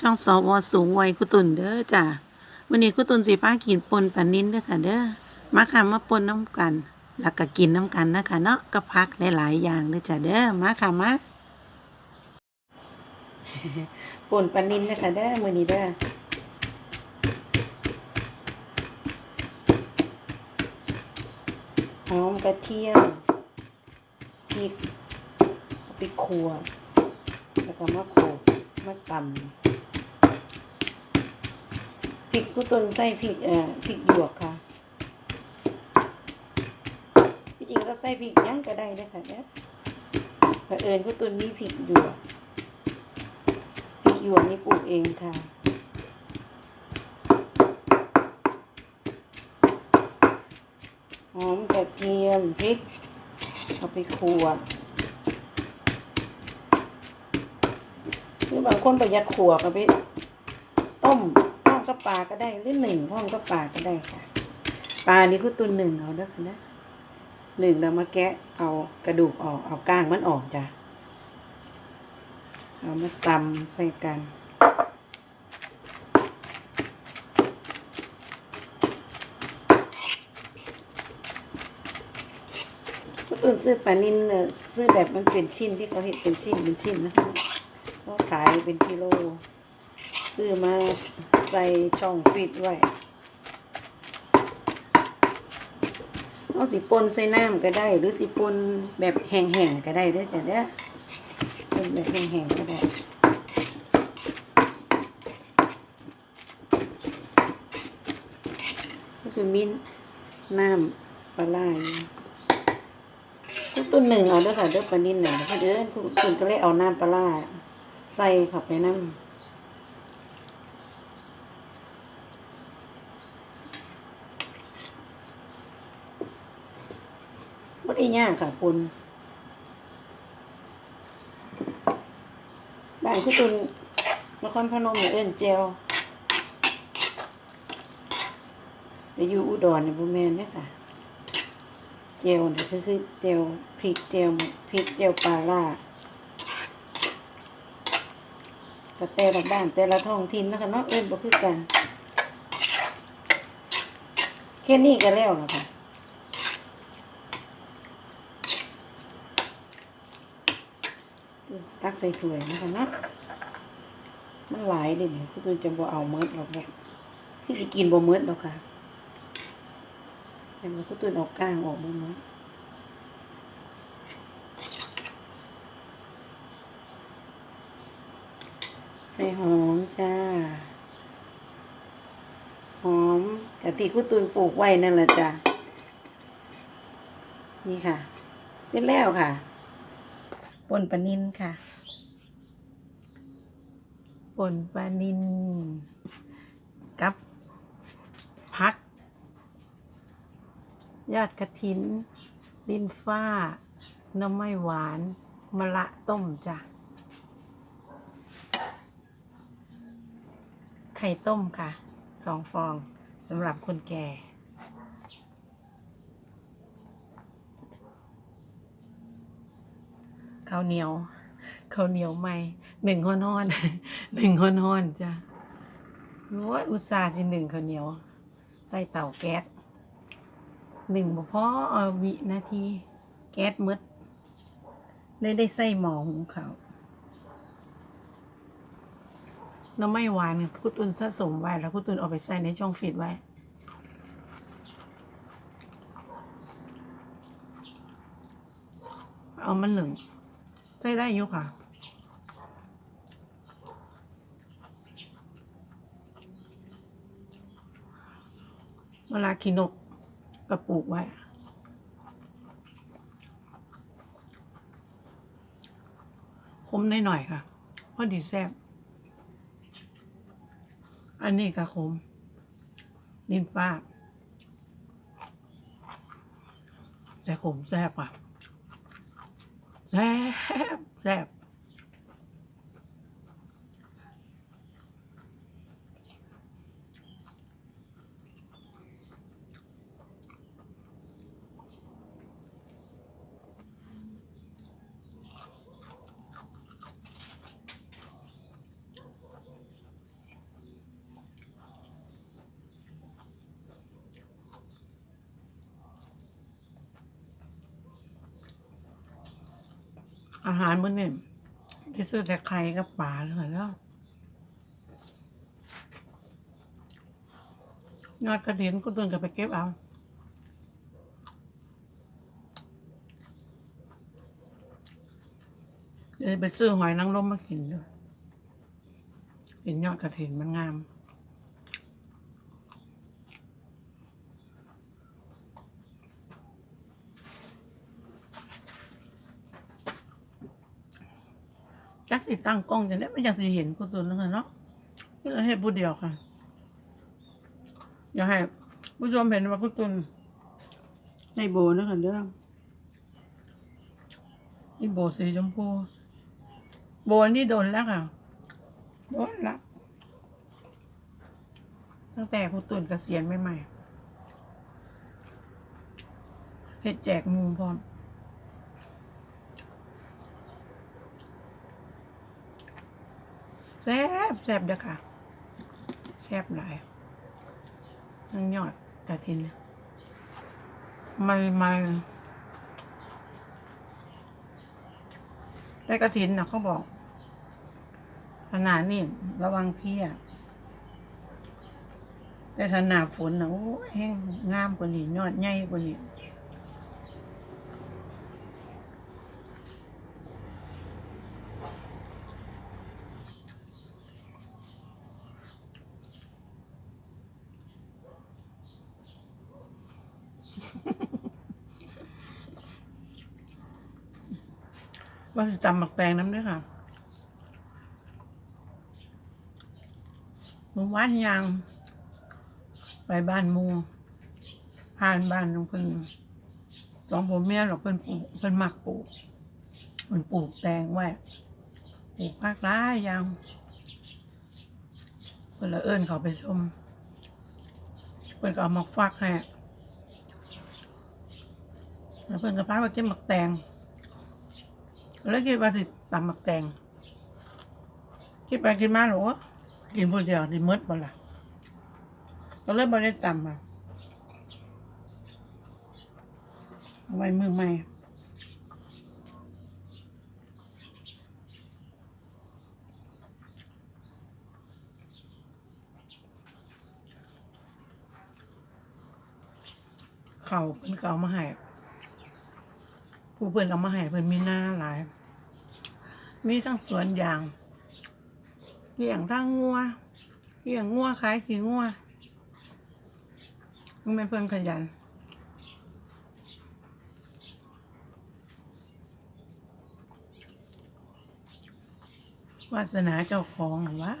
ช่องสวสูงวัยคุตุนเด้อจ้ะวันนี้คุตุนสิพากินปนปลานิ้นเด้อค่ะเด้อมาค่ะมาปนน้ำกัน แล้วก็กินน้ำกันนะคะเนาะก็พักหลายๆอย่างเด้อจ้ะเด้อมาค่ะมาปนปลานิ้นเด้อค่ะเด้อมื้อนี้เด้อหอมกระเทียมพริกไปคั่วแล้วก็มาโขลกมาตำ พริกกุต้นใส่พริกเอ่อพริกหยวกค่ะที่จริงก็ใส่พริกหยังก็ได้เด้ค่ะเนี่ยเผอิญกุต้นมีพริกหยวกพริกหยวกนี่ปลูกเองค่ะหอมกระเทียมพริกเอาไปคั่วหรือบางคนประหยัดขัวก็ไปต้มต้ม กับปลาก็ได้หรือหนึ่งต้อมกับปลาก็ได้ค่ะปลานี่คือตัวหนึ่งเอาเด้อค่ะนะหนึ่งเรามาแกะเอากระดูกออกเอาก้างมันออกจ้ะเอามาตำใส่กันตุนซื้อปลานินเน่ะซื้อแบบมันเป็นชิ้นที่เขาเห็นเป็นชิ้นเป็นชิ้นนะคะเขาขายเป็นกิโล ซื้อมา ใส่ช่องฟิตไว้เอาสิปนใส่น้ำก็ได้ หรือสิปนแบบแห้งๆก็ได้เด้อจ้ะเด้อปนแบบแห้งๆก็ได้ก็คือมิ้นน้ำปลาไหลทุกตัวหนึ่งเอาเด้อค่ะเด้อปลานิ่นหน่อยเด้อคุณคุณก็เลยเอาน้ำปลาร้าใส่เข้าไปน้ำ ไม่ได้ยากค่ะคุณบ้านคุณตุนนครพนมเนี่ยเอิ้นเจลไปอยู่อุดรในบุแมนเนี่ยค่ะ เจลเนี่ยคือคือเจลพริกเจลพริกเจลปลาล่าก็แต่ละบ้านแต่ละท้องถิ่นนะคะเนาะเอิ้นบ่คือกันแค่นี้ก็แล้วนะคะ ตักใส่ถ้วยนะคะนะมันหลายเดิเนี่ยคือตัวจะบ่เอาเมิดหรอกบอกที่สิกินบ่เมิดหรอกค่ะแต่มันก็ตื่นออกกลางออกบ้างเนาะใส่หอมจ้า หอมกะทิกุตุนปลูกไว้นั่นแหละจ้ะนี่ค่ะเสร็จแล้วค่ะ ป่นปลานินค่ะ ป่นปลานิน กับพัก ยอดกระถินดินฟ้า น้ำไม้หวาน มะละต้มจ้ะ ไข่ต้มค่ะ สองฟองสำหรับคนแก่ ข้าวเหนียวข้าวเหนียวใหม่หนึ่งห้อนห้อนหนึ่งห้อนห้อนจ้ะโอ้ยอุตส่าห์จะหนึ่งข้าวเหนียว ใส่เตาแก๊สหนึ่งบ่พอเอาวินาทีแก๊สมืดได้ได้ใส่หม้อหุงข้าวน้ำไม่หวานคุณตุนสะสมไว้แล้วคุณตุนเอาไปใส่ในช่องฟิตไว้เอามันหนึ่ง ใส่ได้อยู่ค่ะ เวลาขีนกกระปลูกไว้คมหน่อยๆค่ะพอดีแซ่บอันนี้ก็คมนินฟ้าแต่ขมแซ่บอะ แซ่บแซ่บ อาหารมื้อนี่ที่ซื้อแต่ไข่กับปลาเลยแล้วยอดกระถินก็ตุนจะไปเก็บเอาเดี๋ยวไปซื้อหอยนางรมมากินด้วยกินยอดกระถินมันงาม จักสิตั้งกล้องจะได้ไม่อยากสิเห็นกูตุนแล้วค่ะเนาะนี่เราให้ผู้เดียวค่ะอยากให้ผู้ชมเห็นว่ากูตุนในโบนะคะเด้อนี่โบสีชมพูโบนี่โดนแล้วค่ะโดนละตั้งแต่กูตุนเกษียณใหม่ๆเฮ็ดแจกหมูพร้อม ซ่บแซ่บเด้อค่ะ แซ่บหลายนั่งยอดกระทินม่ไม่ได้กระถินนะเขาบอก ขนาดนี้ระวังเพี้ยแต่ถ้าหนาฝนนะโอ้แห้งงามกว่านี้ยอดใหญ่กว่านี้ ว่าจะจำหมักแตงน้ำด้วยค่ะหมู่บ้านยังไปบ้านมูผ่านบ้านของเพิ่นสองผมเมียหรอกเพิ่นปลูกเพิ่นมักปลูกเพิ่นปลูกแตงไว้ปลูกภาคร้ายยางเพิ่นละเอิ้นเขาไปชมเพิ่นก็เอามาฟักให้แล้วเพิ่นก็พาไปเก็บหมักแตง แล้วคิดว่าสิตำหมักแตงคิดไปคิดมาหรอวะกินผู้เดียวสิหมดบ่ล่ะก็เลยบ่ได้ตำอะเอาไว้มือใหม่เขาเพิ่นก็เอามาให้ ผู้เพิ่อนเอามาให้เพิ่อนมีหน้าหลาย มีทั้งสวนยางเลี้ยงทั้งงัวเลี้ยงงัวขายขี้งัวมันเป็นเพิ่อนขยันวาสนาเจ้าของหรอวะ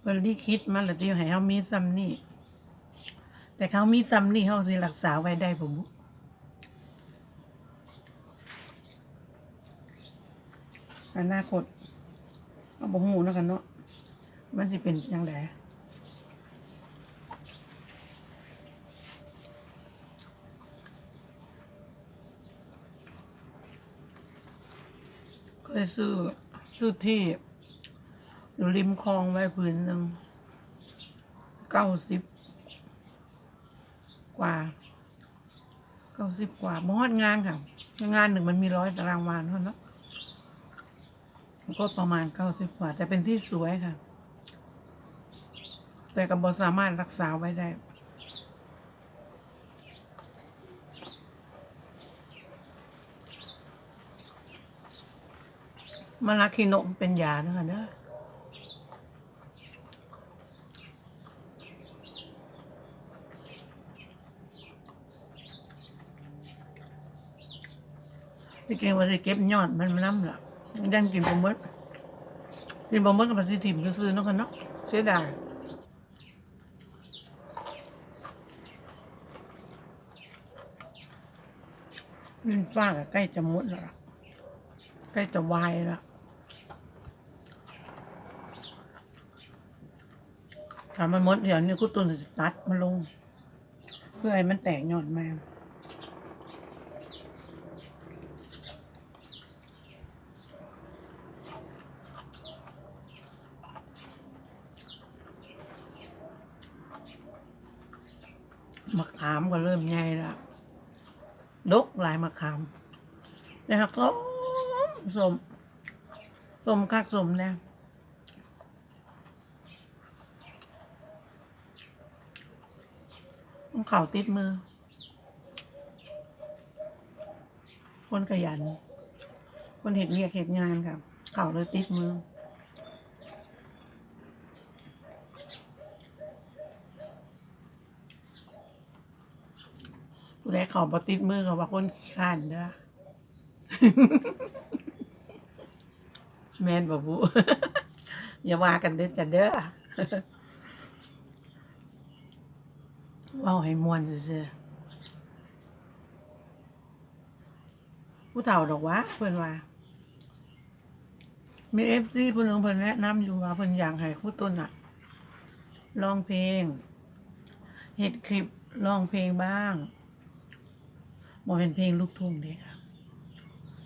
เพิ่นที่คิดมาและที่ให้เฮามีซ้ำนี่ แต่เขามีซ้ำนี่เขาสิรักษาไว้ได้ผมอนาคตเอาบ่ฮู้เนะกันเนาะมันสิเป็นยังไงเคยซื้อซื้อที่อยู่ริมคลองไว้พื้นหนึ่งเก้าสิบ กว่าเก้าสิบกว่าบอดงานค่ะ งานหนึ่งมันมีร้อยตารางวาเท่านั้นก็ประมาณเก้าสิบกว่า แต่เป็นที่สวยค่ะ แต่กับบสามารถรักษาไว้ได้มาลาคิโนะเป็นยานะคะเนอะ พี่เก่งว่าสิเก็บยอดมันมาน้ำล่ะยังกินบะมดกินบะมดกับปลาสิถิ่มซื้อๆนาะกันเนาะเสียดายลินฟ้าก็ใกล้จะหมดแล้วล่ะใกล้จะวายแล้วถ้ามันหมดเดี๋ยวนี้กูตุนจะตัดมันลง เพื่อให้มันแตกยอดมา มะขามก็เริ่มใหญ่แล้วดกหลายมะขามนะครับส้มส้มส้มคักส้มแน่เข่าติดมือ คนขยัน คนเห็ดเรียกเห็ดงานครับเข่าเลยติดมือ ดเขาบติดมือเขาว่าคนขี้ข้านเด้อแมนบอกบูอย่าว่ากันเด้อจ้ะเด้อว่าให้มวนซื่อผู้เฒ่าดอกวะเพิ่อนว่า มีเอฟซีเพิ่นเพิ่อนแนะนำอยู่ว่าเพิ่อนอยากให้คู่ต้นอะร้องเพลงเฮ็ดคลิปร้องเพลงบ้าง บ่เป็นเพลงลูกทุ่งเด็กครับ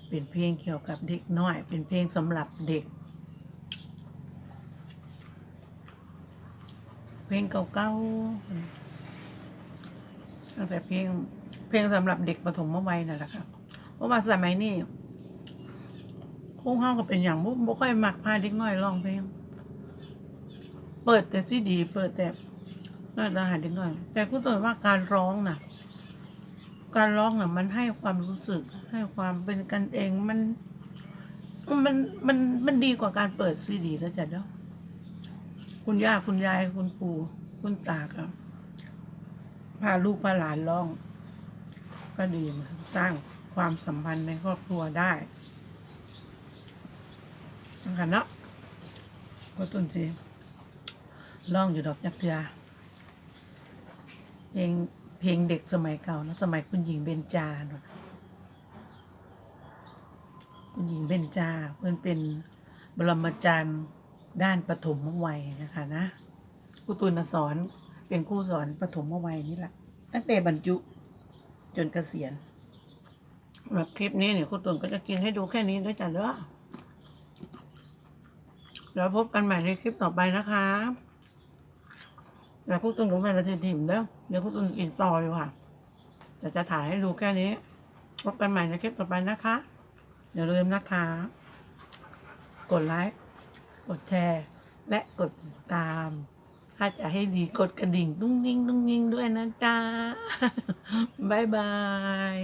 เป็นเพลงเกี่ยวกับเด็กน้อย เป็นเพลงสำหรับเด็ก เพลงเก่าๆตั้งแต่เพลงเพลงสำหรับเด็กปฐมวัยนั่นแหละครับเพราะว่าสมัยนี้คงเฮาก็เป็นอย่างบ่บ่ค่อยมักพาเด็กน้อยร้องเพลง เปิดแต่ซีดี เปิดแต่น่าจะหาเด็กน้อย แต่กูตัวว่าการร้องน่ะ การร้องน่ะมันให้ความรู้สึกให้ความเป็นกันเองมัน มันมันมันดีกว่าการเปิดซีดีแล้วจ้ะเนาะคุณย่าคุณยายคุณปู่คุณตาครับพาลูกพาหลานร้อง ก็ดีสร้างความสัมพันธ์ในครอบครัวได้นะคะเนาะก็ต้นสิร้องอยู่ดอกยักษ์ยาเพลง เพลงเด็กสมัยเก่านะสมัยคุณหญิงเบญจาเนอะคุณหญิงเบญจาเพื่อนเป็นบรมจารย์ด้านปฐมวัยนะคะนะครูตุลสอนเป็นครูสอนปฐมวัยนี่แหละตั้งแต่บรรจุจนเกษียณสำหรับคลิปนี้เนี่ยครูตุนก็จะกินให้ดูแค่นี้ด้วยจ้ะเด้อแล้วพบกันใหม่ในคลิปต่อไปนะคะ แล้วครูตุนรู้ไหมเราจะถิ่มเด้อเดี๋ยวครูตุนกินต่ออยู่ค่ะแต่จะถ่ายให้ดูแค่นี้พบกันใหม่ในคลิปต่อไปนะคะอย่าลืมนะคะ กดไลค์ กดแชร์ และกดติดตาม ถ้าจะให้ดีกดกระดิ่งตุ้งนิ่งตุ้งนิ่งด้วยนะจ๊ะ บ๊ายบาย